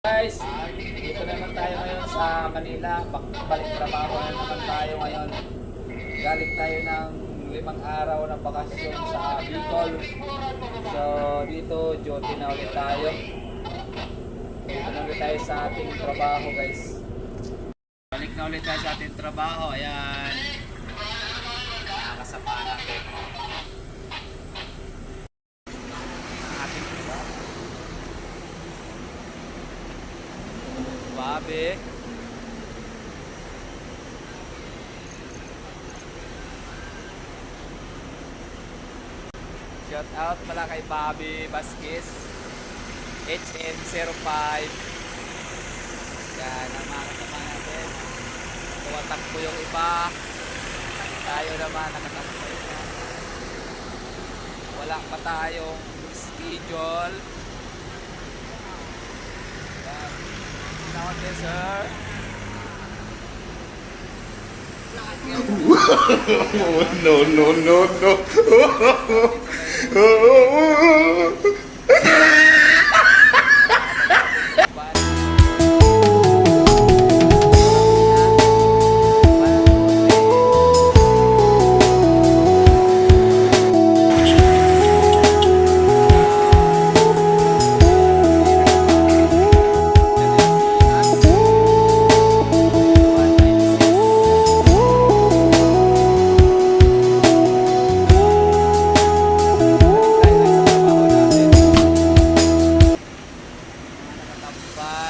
Guys, dito naman tayo ngayon sa Manila. Balik trabaho na naman tayo ngayon. Galing tayo ng limang araw ng bakasyon sa Bicol. So, dito, duty na ulit tayo. Dito na ulit tayo sa ating trabaho, guys. Balik na ulit tayo sa ating trabaho. Ayan. Nakasapa natin. Ang ating trabaho. Babe. Shout out pala kay Bobby Vasquez. HN05. Yan ang mga kasama natin. Tuwatakbo yung iba. Tayo naman nakatakbo na. Wala pa tayong schedule. No, no, no, no. Bye.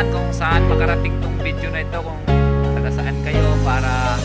Naman kung saan makarating tong video na ito kung taga kayo para